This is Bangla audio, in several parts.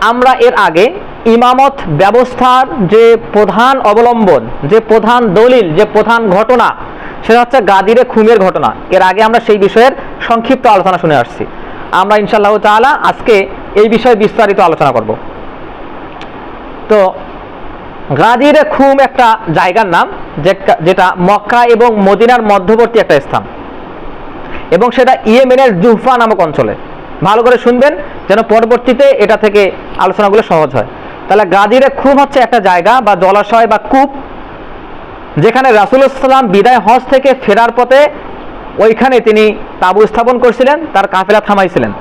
আমরা এর আগে ইমামত ব্যবস্থার যে প্রধান অবলম্বন, যে প্রধান দলিল, যে প্রধান ঘটনা, সেটা হচ্ছে গাদিরে খুনের ঘটনা। এর আগে আমরা সেই বিষয়ের সংক্ষিপ্ত আলোচনা শুনে আসছি। আমরা ইনশাল্লাহ তাআলা আজকে এই বিষয়ে বিস্তারিত আলোচনা করব। তো, গাদিরে খুম একটা জায়গার নাম যেটা মক্কা এবং মদিনার মধ্যবর্তী একটা স্থান। এবং সেটা ইয়েমেনের জুহফা নামক অঞ্চলে। ভালো করে শুনবেন, যেন পরবর্তীতে এটা থেকে আলোচনাগুলো সহজ হয়। তাহলে গাদিরে খুব হচ্ছে একটা জায়গা বা জলাশয় বা কূপ, যেখানে রাসুলাম বিদায় হজ থেকে ফেরার পথে ওইখানে তিনি তাবু স্থাপন করছিলেন, তার কাফেলা থামাইছিলেন।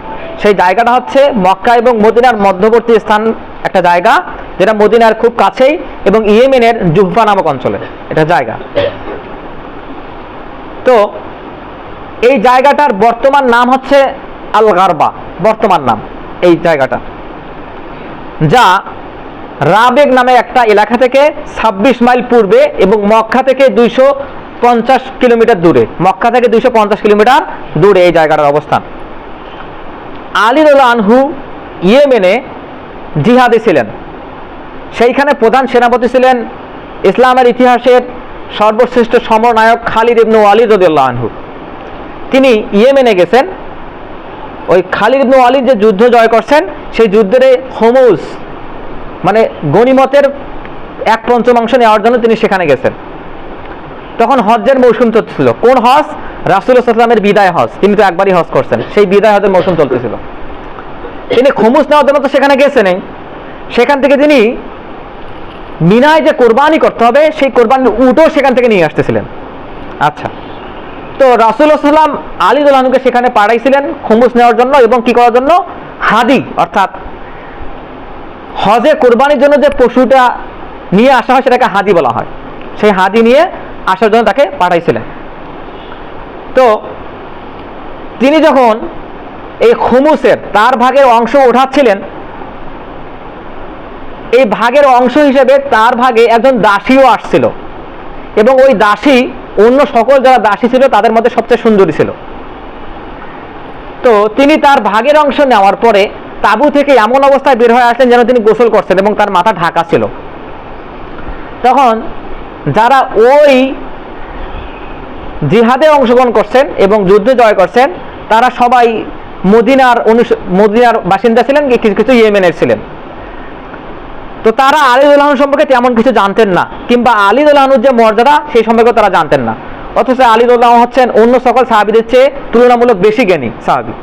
সেই জায়গাটা হচ্ছে মক্কা এবং মদিনার মধ্যবর্তী স্থান একটা জায়গা, যেটা মদিনার খুব কাছেই এবং ইয়েমেনের জুহফা নামক অঞ্চলে এটা জায়গা। তো এই জায়গাটার বর্তমান নাম হচ্ছে আল গারবা বর্তমান নাম, এই জায়গাটা। যা রাবেগ নামে একটা এলাকা থেকে ২৬ মাইল পূর্বে এবং মক্কা থেকে দুইশো পঞ্চাশ কিলোমিটার দূরে। মক্কা থেকে দুইশো পঞ্চাশ কিলোমিটার দূরে এই জায়গাটার অবস্থান। আলিদুল আনহু ইয়েমেনে জিহাদে ছিলেন। সেইখানে প্রধান সেনাপতি ছিলেন ইসলামের ইতিহাসের সর্বশ্রেষ্ঠ সমরনায়ক খালিদ ইবনু ওয়ালিদ রদিয়াল্লাহ আনহু। তিনি ইয়েমেনে গেছেন ওই খালিদ ইবনু ওয়ালিদ যে যুদ্ধ জয় করছেন, সেই যুদ্ধের হোমুস মানে গণিমতের এক পঞ্চমাংশ নেওয়ার জন্য তিনি সেখানে গেছেন। তখন হজ্জের মৌসুম চলতেছিল। কোন হজ? রাসুল সাল্লামের বিদায় হজ। তিনি তো একবারই হজ করছেন। সেই বিদায় হজের মৌসুম চলতেছিল। তিনি খমুস নেওয়ার জন্য তো সেখানে গেছেনই সেখান থেকে তিনি মিনায় যে কোরবানি করতে হবে, সেই কোরবানির উটও সেখান থেকে নিয়ে আসতেছিলেন। আচ্ছা। তো রাসুল সাল্লাম আলী দুলানুকে সেখানে পাঠাইছিলেন খুমুস নেওয়ার জন্য এবং কি করার জন্য? হাদি, অর্থাৎ হজে কোরবানির জন্য যে পশুটা নিয়ে আসা হয় সেটাকে হাদি বলা হয়। সেই হাদি নিয়ে আসার জন্য তাকে পাঠাইছিলেন। তো তিনি যখন এই খুমুসের তার ভাগের অংশ ওঠাচ্ছিলেন, এই ভাগের অংশ হিসেবে তার ভাগে একজন দাসীও আসছিল এবং ওই দাসী অন্য সকল যারা দাসী ছিল, তাদের মধ্যে সবচেয়ে সুন্দরী ছিল। তো তিনি তার ভাগের অংশ নেওয়ার পরে তাবু থেকে এমন অবস্থায় বের হয়ে আসলেন যেন তিনি গোসল করছেন এবং তার মাথা ঢাকা ছিল। তখন যারা ওই জিহাদে অংশগ্রহণ করছেন এবং যুদ্ধে জয় করছেন, তারা সবাই মদিনার অনুস, মদিনার বাসিন্দা ছিলেন, কিছু কিছু ইয়েমেনের ছিলেন। তো তারা আলী উল্লাহন সম্পর্কে তেমন কিছু জানতেন না, কিংবা আলী উল্লাহনুর যে মর্যাদা, সেই সম্পর্কে তারা জানতেন না। অথচ আলী উল্লাহ হচ্ছেন অন্য সকল সাহাবিদের চেয়ে তুলনামূলক বেশি জ্ঞানী সাহাবি,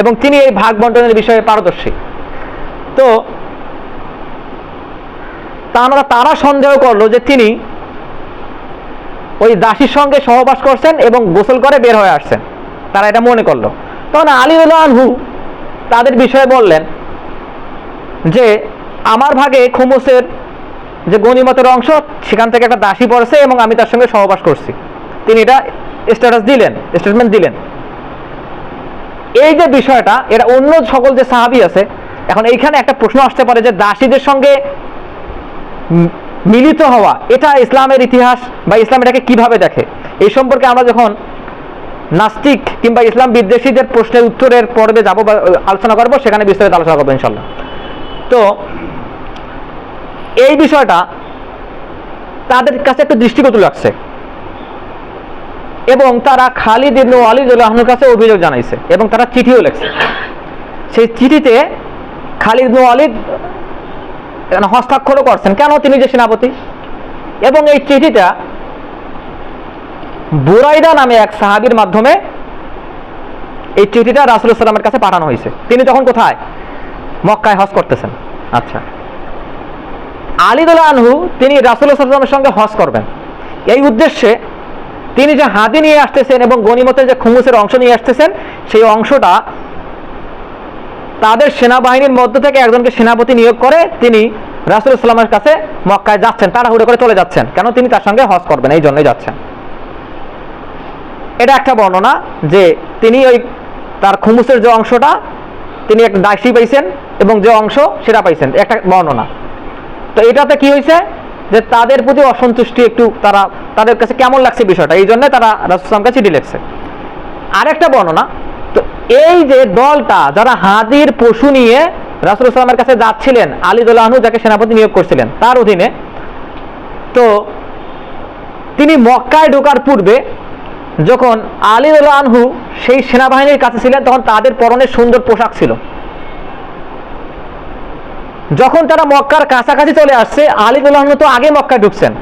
এবং তিনি এই ভাগ বন্টনের বিষয়ে পারদর্শী। তো তারা তারা সন্দেহ করল যে তিনি ওই দাসীর সঙ্গে সহবাস করছেন এবং গোসল করে বের হয়ে আসছেন। তারা এটা মনে করল। তখন আলী আনহু তাদের বিষয়ে বললেন যে আমার ভাগে খুমুসের যে গণিমতের অংশ, সেখান থেকে একটা দাসী পড়েছে এবং আমি তার সঙ্গে সহবাস করছি। তিনি এটা স্ট্যাটাস দিলেন স্টেটমেন্ট দিলেন। এই যে বিষয়টা, এটা অন্য সকল যে সাহাবি আছে, এখন এইখানে একটা প্রশ্ন আসতে পারে যে দাসীদের সঙ্গে মিলিত হওয়া, এটা ইসলামের ইতিহাস বা ইসলাম এটাকে কীভাবে দেখে? এই সম্পর্কে আমরা যখন নাস্তিক কিংবা ইসলাম বিদ্বেষীদের প্রশ্নের উত্তরের পর্বে যাব বা আলোচনা করব, সেখানে বিস্তারিত আলোচনা করব ইনশাল্লাহ তো এই বিষয়টা তাদের কাছে একটু দৃষ্টিগত লাগছে। এবং তারা খালিদ ইবনু আলিদ আহনুর কাছে অভিযোগ জানাইছে এবং তারা চিঠিও লেখছে। সেই চিঠিতে খালিদ ইবনু আলিদ হস্তাক্ষরও করছেন, কেন তিনি যে সেনাপতি? এবং এই চিঠিটা বুরাইদা নামে এক সাহাবীর মাধ্যমে এই চিঠিটা রাসুল সাল্লামের কাছে পাঠানো হয়েছে। তিনি তখন কোথায়? মক্কায় হজ করতেছেন। আচ্ছা। আলিদুল্লাহ আনহু তিনি রাসুল সাল্লামের সঙ্গে হজ করবেন। এই উদ্দেশ্যে তিনি যে হাদি নিয়ে আসতেছেন এবং গনিমতের যে খুমুসের অংশ নিয়ে আসতেছেন, সেই অংশটা তাদের সেনাবাহিনীর মধ্য থেকে একজনকে সেনাপতি নিয়োগ করে তিনি রাসুল সাল্লামের কাছে মক্কায় যাচ্ছেন, তাড়াহুড়ো করে চলে যাচ্ছেন। কেন? তিনি তার সঙ্গে হজ করবেন, এই জন্যই যাচ্ছেন। এটা একটা বর্ণনা যে তিনি ওই তার খুমুসের যে অংশটা তিনি একটা দাসী পাইছেন এবং যে অংশ সেটা পাইছেন। একটা বর্ণনা। তো এটাতে কি হয়েছে? যে তাদের প্রতি অসন্তুষ্টি একটু তারা, তাদের কাছে কেমন লাগছে বিষয়টা? এই জন্য তারা রাসুলামকে চিঠি লিখছে। আরেকটা বর্ণনা, তো এই যে দলটা যারা হাদির পশু নিয়ে রাসুল ইসলামের কাছে যাচ্ছিলেন আলিদুল্লাহ যাকে সেনাপতি নিয়োগ করছিলেন, তার অধীনে, তো তিনি মক্কায় ঢোকার পূর্বে যখন আলিদুল্লাহ আনহু সেই সেনাবাহিনীর কাছে ছিলেন, তখন তাদের পরনে সুন্দর পোশাক ছিল। যখন তারা মক্কার কাছাকাছি চলে আসছে আলিদুল্লাহ আনহু তো আগে মক্কায় ঢুকছেন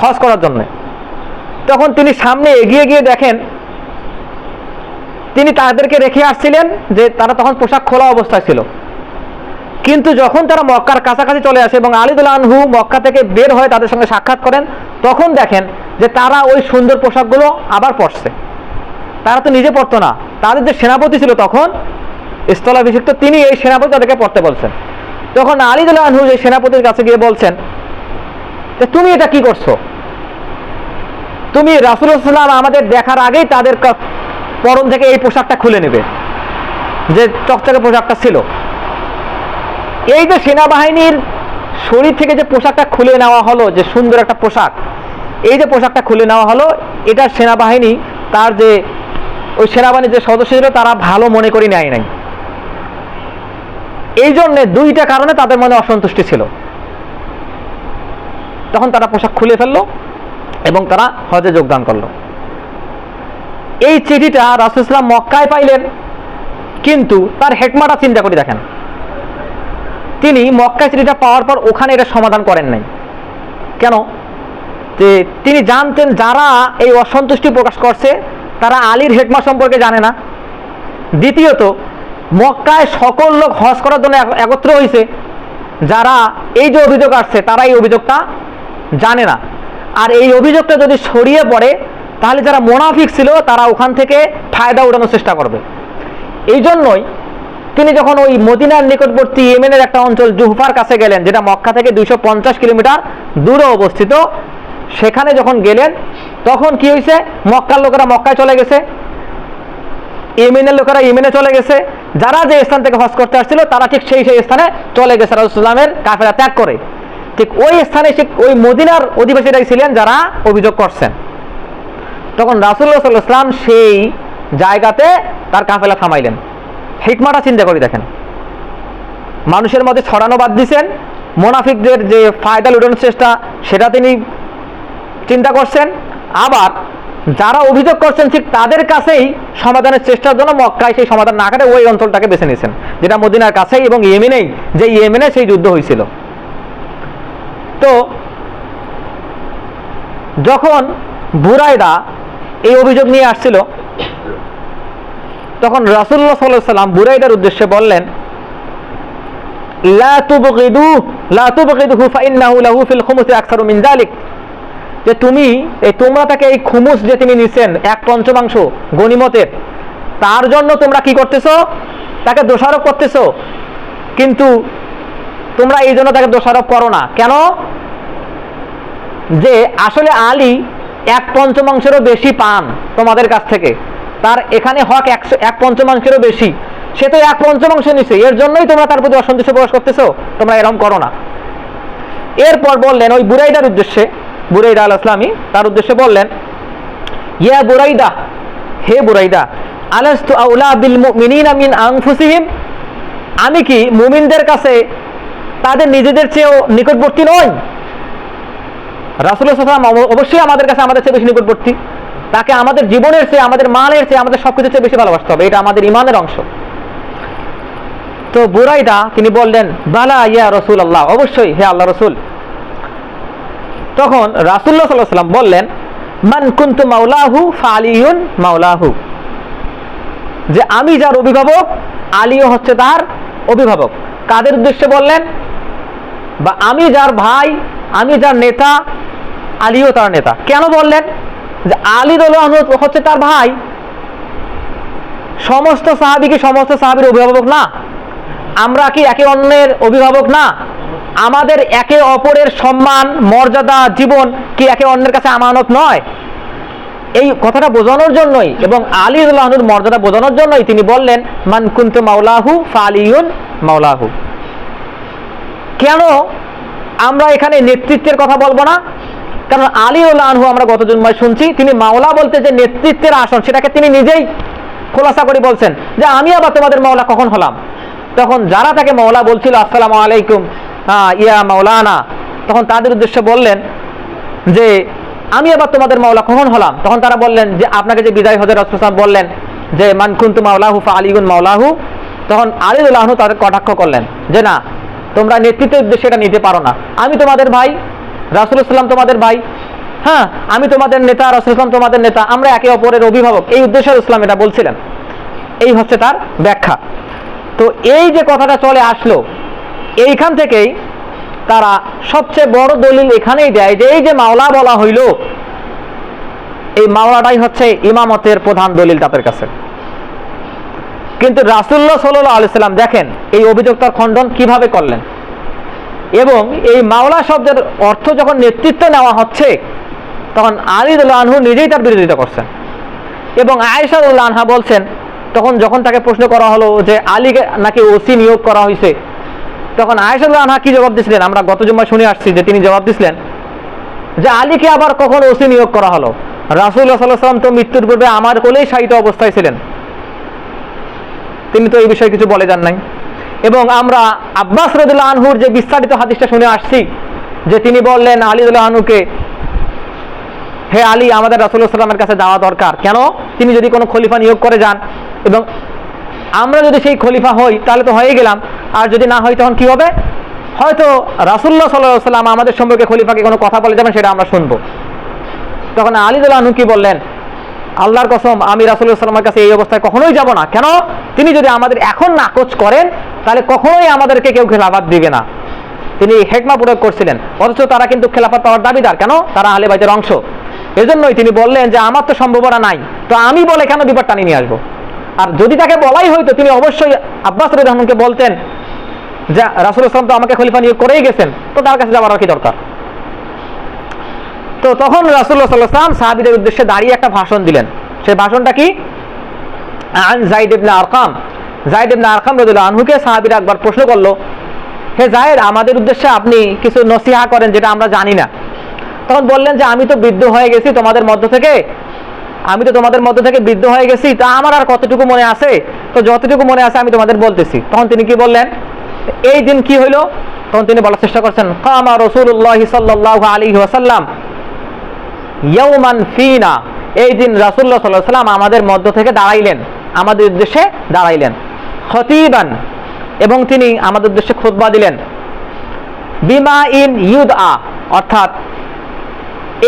হজ করার জন্য। তখন তিনি সামনে এগিয়ে গিয়ে দেখেন, তিনি তাদেরকে রেখে আসছিলেন যে তারা তখন পোশাক খোলা অবস্থায় ছিল। কিন্তু যখন তারা মক্কার কাছাকাছি চলে আসে এবং আলিদুল্লাহ আনহু মক্কা থেকে বের হয়ে তাদের সঙ্গে সাক্ষাৎ করেন, তখন দেখেন যে তারা ওই সুন্দর পোশাকগুলো আবার পরছে। তারা তো নিজে পরতো না, তাদের যে সেনাপতি ছিল তখন, স্থলাভিষিক্ত, তিনি এই সেনাপতি তাদেরকে পড়তে বলছেন। তখন আলিদুল্লাহ আনহু যে সেনাপতির কাছে গিয়ে বলছেন, যে তুমি এটা কি করছ? তুমি রাসুলাম আমাদের দেখার আগেই তাদের পরম থেকে এই পোশাকটা খুলে নেবে, যে চকচকে পোশাকটা ছিল। এই যে সেনাবাহিনীর শরীর থেকে যে পোশাকটা খুলে নেওয়া হলো, যে সুন্দর একটা পোশাক, এই যে পোশাকটা খুলে নেওয়া হলো, এটা সেনাবাহিনী, তার যে ওই সেনাবাহিনীর যে সদস্য ছিল, তারা ভালো মনে করে নেয় নাই। এই জন্যে দুইটা কারণে তাদের মনে অসন্তুষ্টি ছিল। তখন তারা পোশাক খুলে ফেলল এবং তারা হজে যোগদান করল। এই চিঠিটা রাসুল ইসলাম মক্কায় পাইলেন, কিন্তু তার হেকমাটা চিন্তা করে দেখেন। তিনি মক্কায় চিঠিটা পাওয়ার পর ওখানে এটা সমাধান করেন নাই। কেন? যে তিনি জানতেন যারা এই অসন্তুষ্টি প্রকাশ করছে, তারা আলীর হেকমা সম্পর্কে জানে না। দ্বিতীয়ত মক্কায় সকল লোক হজ করার জন্য এক- একত্র হয়েছে যারা এই যে অভিযোগ আসছে, তারা এই অভিযোগটা জানে না। আর এই অভিযোগটা যদি ছড়িয়ে পড়ে, তাহলে যারা মোনাফিক ছিল, তারা ওখান থেকে ফায়দা উঠানোর চেষ্টা করবে। এই জন্যই তিনি যখন ওই মদিনার নিকটবর্তী ইয়েমেনের একটা অঞ্চল, জুহফার কাছে গেলেন, যেটা মক্কা থেকে দুইশো পঞ্চাশ কিলোমিটার দূরে অবস্থিত, সেখানে যখন গেলেন, তখন কি হয়েছে মক্কার লোকেরা মক্কায় চলে গেছে। ইয়েমেনের লোকেরা ইমেনে চলে গেছে। যারা যে স্থান থেকে হজ করতে আসছিল, তারা ঠিক সেই সেই স্থানে চলে গেছে রাজুসাল্লামের কাফেরা ত্যাগ করে। ঠিক ওই স্থানে সে ওই মদিনার অধিবাসীরাই ছিলেন যারা অভিযোগ করছেন। তখন রাসুল্লাহ সাল্লাহ ইসলাম সেই জায়গাতে তার কাফেলা থামাইলেন। হিকমাটা চিন্তা করে দেখেন। মানুষের মধ্যে ছড়ানো বাদ দিছেন। মোনাফিকদের যে ফায়দা লুটানোর চেষ্টা, সেটা তিনি চিন্তা করছেন। আবার যারা অভিযোগ করছেন ঠিক তাদের কাছেই সমাধানের চেষ্টার জন্য মক্কায় সেই সমাধান না করে ওই অঞ্চলটাকে বেছে নিয়েছেন। যেটা মদিনার কাছেই এবং ইয়েমেনেই, যে ইয়েমেনে সেই যুদ্ধ হয়েছিল। তো যখন বুরাইদা এই অভিযোগ নিয়ে আসছিল, তখন রাসুল্লাহ সাল্লাহ সাল্লাম বুরাইদার উদ্দেশ্যে বললেন, লা তুবগিদু, লা তুবগিদুহু ফাইন্নাহু লাহু ফিল খুমুসি আকসারু মিন যালিক। যে তুমি, এই তোমরা তাকে এই খুমুস যে তুমি নিছেন, এক পঞ্চমাংশ গনিমতের তার জন্য তোমরা কি করতেছো? তাকে দোষারোপ করতেছো। কিন্তু তোমরা এই জন্য তাকে দোষারোপ করো না। কেন? যে আসলে আলী এক পঞ্চমাংশেরও বেশি পান তোমাদের কাছ থেকে। তার এখানে হক একশো এক পঞ্চমাংশেরও বেশি। সে তো এক পঞ্চমাংশ নিছে, এর জন্যই তোমরা তার প্রতি অসন্তুষ্ট প্রকাশ করতেছো। তোমরা এরকম করো না। এরপর বললেন ওই বুরাইদার উদ্দেশ্যে বুরাইদা আল ইসলামী তার উদ্দেশ্যে বললেন, ইয়া বুরাইদা, হে বুরাইদা, আলাস্তু আউলা বিল মুমিনিনা মিন আনফুসিহিম? আমি কি মুমিনদের কাছে তাদের নিজেদের চেয়েও নিকটবর্তী নই? রাসুল্লাহ সাল্লাম অব- অবশ্যই আমাদের কাছে আমাদের চেয়ে বেশি নিকটবর্তী। তাকে আমাদের জীবনের চেয়ে, আমাদের মালের চেয়ে, আমাদের সবকিছুর চেয়ে বেশি ভালোবাসতে হবে। এটা আমাদের ইমানের অংশ। তো বুরাইদা, তিনি বললেন, বালা ইয়া রসুল আল্লাহ অবশ্যই, হে আল্লাহ রসুল। তখন রাসুল্লাহ সাল্লাহ বললেন, মান কুন্তু মাওলাহু ফালিউন মাওলাহু। যে আমি যার অভিভাবক, আলীও হচ্ছে তার অভিভাবক। কাদের উদ্দেশ্যে বললেন? বা আমি যার ভাই, আমি যার নেতা, আলীও তার নেতা। কেন বললেন? যে আলী দল হচ্ছে তার ভাই। সমস্ত সাহাবি কি সমস্ত সাহাবির অভিভাবক না? আমরা কি একে অন্যের অভিভাবক না? আমাদের একে অপরের সম্মান, মর্যাদা, জীবন কি একে অন্যের কাছে আমানত নয়? এই কথাটা বোঝানোর জন্যই এবং আলী আল্লাহনুর মর্যাদা বোঝানোর জন্যই তিনি বললেন, মান কুন্তু মাওলাহু ফালিউন মাওলাহু। কেন আমরা এখানে নেতৃত্বের কথা বলব না? কারণ আলী আনহু আমরা গত জন্মায় শুনছি, তিনি মাওলা বলতে যে নেতৃত্বের আসন, সেটাকে তিনি নিজেই খোলাসা করে বলছেন যে আমি আবার তোমাদের মাওলা কখন হলাম? তখন যারা তাকে মাওলা বলছিল, আসসালামু আলাইকুম। ইয়া মৌলানা তখন তাদের উদ্দেশ্যে বললেন যে, আমি আবার তোমাদের মাওলা কখন হলাম? তখন তারা বললেন যে, আপনাকে যে বিদায় হজর রসুলাম বললেন যে মানকুন্তু মাওলাহু ফা আলিগুন মাওলাহু, তখন আলিদুল্লাহনু তাদের কটাক্ষ করলেন যে, না, তোমরা নেতৃত্বের উদ্দেশ্যে এটা নিতে পারো না। আমি তোমাদের ভাই, রাসুল ইসলাম তোমাদের ভাই। হ্যাঁ আমি তোমাদের নেতা, রাসুল ইসলাম তোমাদের নেতা, আমরা একে অপরের অভিভাবক। এই উদ্দেশ্যে ইসলাম এটা বলছিলেন। এই হচ্ছে তার ব্যাখ্যা। তো এই যে কথাটা চলে আসলো এইখান থেকেই তারা সবচেয়ে বড় দলিল এখানেই দেয় যে এই যে মাওলা বলা হইল, এই মাওলাটাই হচ্ছে ইমামতের প্রধান দলিল তাদের কাছে। কিন্তু রাসুল্লাহ সাল্লাহ আলিয়াল্লাম দেখেন, এই অভিযোগটার খণ্ডন কীভাবে করলেন? এবং এই মাওলা শব্দের অর্থ যখন নেতৃত্ব নেওয়া হচ্ছে, তখন আলিদুল্লাহ আনহু নিজেই তার বিরোধিতা করছেন। এবং আয়েশাদুল্লাহ আনহা বলছেন, তখন যখন তাকে প্রশ্ন করা হলো যে আলীকে নাকি ওসি নিয়োগ করা হয়েছে তখন আয়েশাদুল্লাহ আনহা কি জবাব দিয়েছিলেন আমরা গত জুম্মায় শুনে আসছি যে তিনি জবাব দিছিলেন যে আলীকে আবার কখন ওসি নিয়োগ করা হলো? রাসুল্লাহ সাল্লাহ তো মৃত্যুর পূর্বে আমার কোলেই শায়িত অবস্থায় ছিলেন। তিনি তো এই বিষয়ে কিছু বলে যান নাই। এবং আমরা আব্বাস রদুল্লাহ আনহুর যে বিস্তারিত হাদিসটা শুনে আসছি, যে তিনি বললেন আলিদুল্লাহ আনহুকে, হে আলী, আমাদের রাসুল্লাহ সাল্লামের কাছে যাওয়া দরকার। কেন? তিনি যদি কোনো খলিফা নিয়োগ করে যান। এবং আমরা যদি সেই খলিফা হই, তাহলে তো হয়ে গেলাম। আর যদি না হয় তখন কি হবে? হয়তো রাসুল্লাহ সাল্লাহ সাল্লাম আমাদের সম্পর্কে খলিফাকে কোনো কথা বলে যাবেন, সেটা আমরা শুনব। তখন আলিদুল্লাহ আনহু কি বললেন? আল্লাহর কসম, আমি রাসুল্লাহ সাল্লামের কাছে এই অবস্থায় কখনোই যাব না। কেন? তিনি যদি আমাদের এখন নাকচ করেন, তাহলে কখনোই আমাদেরকে কেউ খেলাফাত দিবে না। তিনি হেকমা প্রয়োগ করছিলেন। অথচ তারা কিন্তু খেলাফাত পাওয়ার দাবিদার। কেন? তারা আলে বাইতের অংশ। এজন্যই তিনি বললেন যে, আমার তো সম্ভাবনা নাই। তো আমি বলে কেন বিপদ টানিয়ে নিয়ে আসব? আর যদি তাকে বলাই হইতো, তিনি অবশ্যই আব্বাস রহমানকে বলতেন যে রাসুল ইসলাম তো আমাকে খলিফা নিয়োগ করেই গেছেন, তো তার কাছে যাওয়ার কি দরকার? তো তখন রাসুল্লাহ সাল্লাম সাহাবিদের উদ্দেশ্যে দাঁড়িয়ে একটা ভাষণ দিলেন। সেই ভাষণটা কি? আন জাইদ ইবনে আরকাম। জাইদ ইবনে আরকাম আনহুকে সাহাবিরা একবার প্রশ্ন করল, হে জায়েদ আমাদের উদ্দেশ্যে আপনি কিছু নসিহা করেন যেটা আমরা জানি না। তখন বললেন যে, আমি তো বৃদ্ধ হয়ে গেছি তোমাদের মধ্য থেকে, আমি তো তোমাদের মধ্য থেকে বৃদ্ধ হয়ে গেছি, তা আমার আর কতটুকু মনে আছে? তো যতটুকু মনে আছে আমি তোমাদের বলতেছি। তখন তিনি কি বললেন? এই দিন কি হইল? তখন তিনি বলার চেষ্টা করছেন, কামা রসুল্লাহ সাল্লাহ আলী ওয়াসাল্লাম ইয়ৌমান ফিনা। এই দিন রাসুল্লাহ সাল্লাহ সাল্লাম আমাদের মধ্য থেকে দাঁড়াইলেন, আমাদের উদ্দেশ্যে দাঁড়াইলেন। খতিবান, এবং তিনি আমাদের উদ্দেশ্যে খুতবা দিলেন। বিমা ইন ইউদ আ অর্থাৎ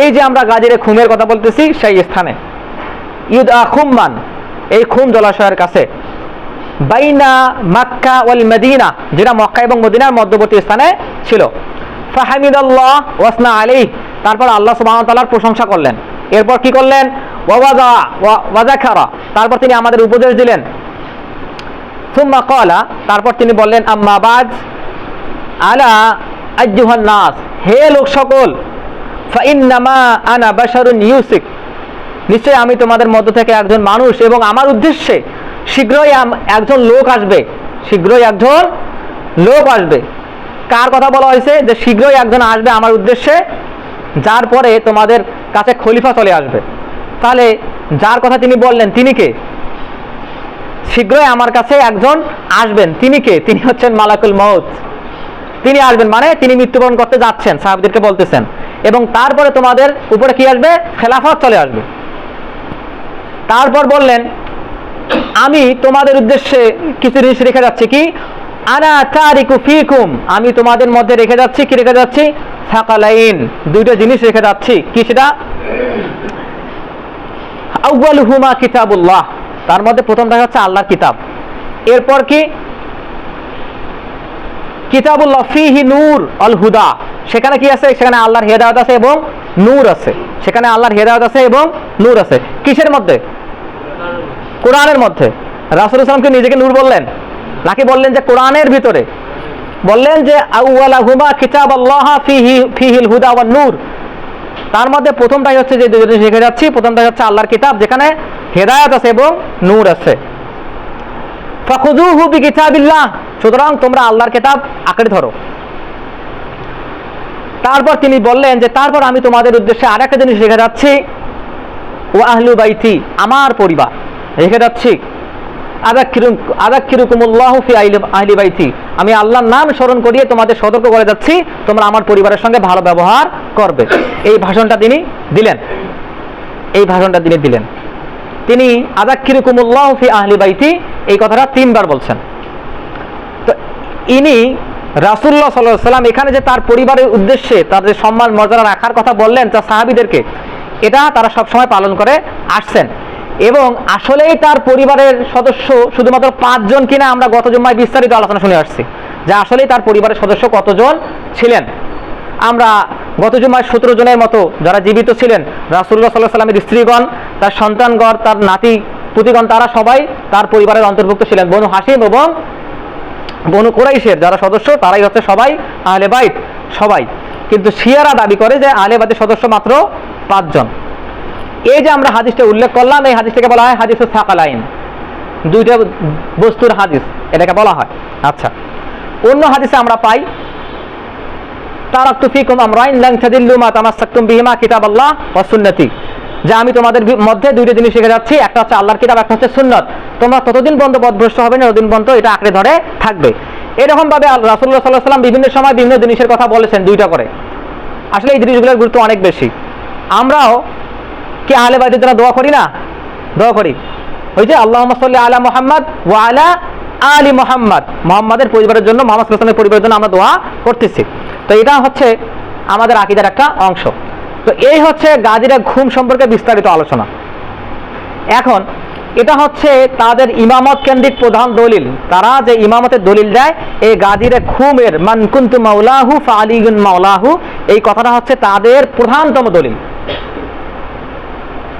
এই যে আমরা গাজীরে খুমের কথা বলতেছি, সেই স্থানে। ইউদ আ খুম্মান, এই খুম জলাশয়ের কাছে। বাইনা মাক্কা ওয়াল মদিনা, যেটা মক্কা এবং মদিনার মধ্যবর্তী স্থানে ছিল। ফাহামিদাল্লাহ ওয়াসনা আলী তারপর আল্লাহ সুবহানাহু ওয়া তাআলার প্রশংসা করলেন। এরপর কি করলেন? ওয়াজা ওয়াজাখারা তারপর তিনি আমাদের উপদেশ দিলেন। সুম্মা ক্বালা, তারপর তিনি বললেন, আম্মা বাদ, আলা আইয়ুহান নাস, হে লোক সকল ফাইন্নামা আনা বাশারুন ইউসিক, নিশ্চয়ই আমি তোমাদের মধ্য থেকে একজন মানুষ এবং আমার উদ্দেশ্যে শীঘ্রই একজন লোক আসবে। শীঘ্রই একজন লোক আসবে। কার কথা বলা হয়েছে? যে শীঘ্রই একজন আসবে আমার উদ্দেশ্যে, যার পরে তোমাদের কাছে খলিফা চলে আসবে। তাহলে যার কথা তিনি বললেন, তিনি কে? শীঘ্রই আমার কাছে একজন আসবেন। তিনি কে? তিনি হচ্ছেন মালাকুল মৌত তিনি আসবেন মানে তিনি মৃত্যুবরণ করতে যাচ্ছেন, সাহাবিদেরকে বলতেছেন। এবং তারপরে তোমাদের উপরে কি আসবে? খেলাফত চলে আসবে। তারপর বললেন আমি তোমাদের উদ্দেশ্যে কিছু জিনিস রেখে যাচ্ছি কি? আনা তারিকু ফিকুম। আমি তোমাদের মধ্যে রেখে যাচ্ছি, কি রেখে যাচ্ছি? সাকালাইন। দুইটা জিনিস রেখে যাচ্ছি। কি সেটা? আউ্বালুহুমা কিতাবুল্লাহ। তার মধ্যে প্রথম দেখা হচ্ছে আল্লাহর কিতাব। এরপর কি? কিতাবুল্লাহ ফিহি নূর আল হুদা সেখানে কি আছে? সেখানে আল্লাহর হেদায়ত আছে এবং নূর আছে। সেখানে আল্লাহর হেদায়ত আছে এবং নূর আছে। কিসের মধ্যে? কোরআনের মধ্যে। রাসুল ইসলামকে নিজেকে নূর বললেন? নাকি বললেন যে কোরআনের ভিতরে? বললেন যে আউ্লাহুমা কিতাব আল্লাহ ফিহি, ফিহিল হুদা ওয়ান নূর। তার মধ্যে প্রথমটাই হচ্ছে যে দুটো শিখে যাচ্ছি, প্রথমটাই হচ্ছে আল্লাহর কিতাব, যেখানে হেদায়ত আছে এবং নূর আছে। ফাখুযুহু বিকিতাবিল্লাহ। সুতরাং তোমরা আল্লাহর কিতাব আঁকড়ে ধরো। তারপর তিনি বললেন যে, তারপর আমি তোমাদের উদ্দেশ্যে আরেকটা জিনিস রেখে যাচ্ছি। ও আহলু বাইতি, আমার পরিবার। রেখে যাচ্ছি। আমি আল্লাহর নাম স্মরণ করিয়ে তোমাদের সতর্ক করে যাচ্ছি, তোমরা আমার পরিবারের সঙ্গে ভালো ব্যবহার করবে। এই ভাষণটা তিনি দিলেন। এই ভাষণটা তিনি দিলেন। তিনি আদাক্কিরুকুমুল্লাহ ফি আহলি বাইতি এই কথাটা তিনবার বলছেন। তো ইনি রাসুল্লাহ সাল্লাহ সাল্লাম এখানে যে তার পরিবারের উদ্দেশ্যে তাদের সম্মান, মর্যাদা রাখার কথা বললেন তার সাহাবিদেরকে, এটা তারা সবসময় পালন করে আসছেন। এবং আসলেই তার পরিবারের সদস্য শুধুমাত্র পাঁচজন কিনা আমরা গত জুম্মায় বিস্তারিত আলোচনা শুনে আসছি, যে আসলেই তার পরিবারের সদস্য কতজন ছিলেন। আমরা গত জুম্মায় সতেরো জনের মতো যারা জীবিত ছিলেন রাসুল্লাহ সাল্লাহ সাল্লামের স্ত্রীগণ, তার সন্তানগণ, তার নাতি, পুতিগণ, তারা সবাই তার পরিবারের অন্তর্ভুক্ত ছিলেন। বনু হাসিম এবং বনু কোরাইশের যারা সদস্য, তারাই হচ্ছে সবাই আহলে বাইত, সবাই। কিন্তু শিয়ারা দাবি করে যে আহলে বাইতের সদস্য মাত্র পাঁচজন। এই যে আমরা হাদিসটা উল্লেখ করলাম, এই হাদিসটাকে বলা হয় হাদিস সাকালাইন। দুইটা বস্তুর হাদিস এটাকে বলা হয়। আচ্ছা অন্য হাদিসে আমরা পাই, তারাক্তু ফিকুম আমরাইন লাং তাদিল্লু মা তামাসসাকতুম বিহিমা কিতাবাল্লাহ ওয়া সুন্নতি। যে আমি তোমাদের মধ্যে দুইটা জিনিস শিখে যাচ্ছি, একটা হচ্ছে আল্লাহর কিতাব, একটা হচ্ছে সুন্নত। তোমরা ততদিন পর্যন্ত পথভ্রষ্ট হবে না ততদিন পর্যন্ত এটা আঁকড়ে ধরে থাকবে। এরকম ভাবে রাসুল্লাহ সাল্লাহ সাল্লাম বিভিন্ন সময় বিভিন্ন জিনিসের কথা বলেছেন দুইটা করে। আসলে এই জিনিসগুলোর গুরুত্ব অনেক বেশি। আমরাও কি আহলে বাইতের জন্য দোয়া করি না? দোয়া করি। ওই যে আল্লাহ সাল্লি আলা মোহাম্মদ ওয়া আলা আলী মোহাম্মদ। মোহাম্মদের পরিবারের জন্য, মোহাম্মদ হাসানের পরিবারের জন্য আমরা দোয়া করতেছি। তো এটা হচ্ছে আমাদের আকিদার একটা অংশ। তো এই হচ্ছে গাজীরা ঘুম সম্পর্কে বিস্তারিত আলোচনা। এখন, এটা হচ্ছে তাদের ইমামত কেন্দ্রিক প্রধান দলিল। তারা যে ইমামতের দলিল দেয়, এই গাদিরে খুমের মানকুন্তু মাওলাহু ফালিগুন মাওলাহু, এই কথাটা হচ্ছে তাদের প্রধানতম দলিল।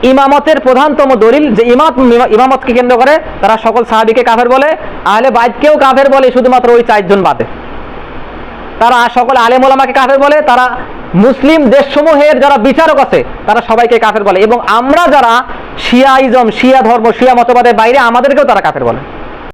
ইমামতের প্রধানতম দলিল যে ইমামত ইমামতকে কেন্দ্র করে তারা সকল সাহাবিকে কাফের বলে, আহলে বাইদকেও কাফের বলে, শুধুমাত্র ওই চারজন বাদে। তারা সকল আলেম ওলামাকে কাফের বলে, তারা মুসলিম দেশসমূহের যারা বিচারক আছে, তারা সবাইকে কাফের বলে। এবং আমরা যারা শিয়া ইজম শিয়া ধর্ম, শিয়া মতবাদের বাইরে, আমাদেরকেও তারা কাফের বলে।